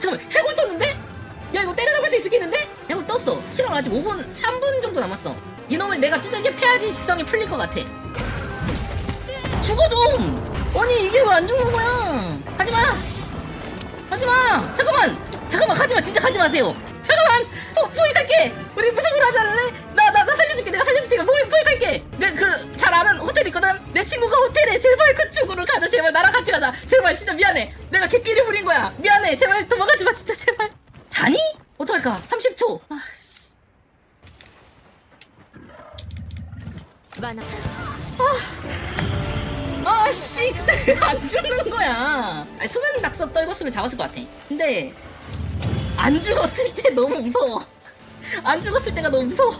잠깐만 해골 떴는데? 야 이거 때려잡을 수 있겠는데? 해골 떴어. 시간 아직 5분 3분 정도 남았어. 이놈을 내가 두들겨 패야지 직성이 풀릴 것 같아. 죽어 좀! 아니 이게 왜 안 죽는 거야? 가지마! 가지마! 잠깐만! 잠깐만 가지마. 진짜 가지 마세요. 잠깐만! 포, 포획 할게! 우리 무승부로 하지 않을래? 나, 나, 나 살려줄게. 내가 살려줄 테니까. 포획, 포획 할게! 내그잘 아는 호텔 있거든? 내 친구가 호텔에 제발 그쪽으로 가자! 제발 진짜 미안해! 내가 개끼리 부린 거야! 미안해! 제발 도망가지 마! 진짜 제발! 자니? 어떡할까? 30초! 아, 만화 아씨 안 죽는 거야 아니 수면 낙서 떨궜으면 잡았을 것 같아 근데 안 죽었을 때 너무 무서워 안 죽었을 때가 너무 무서워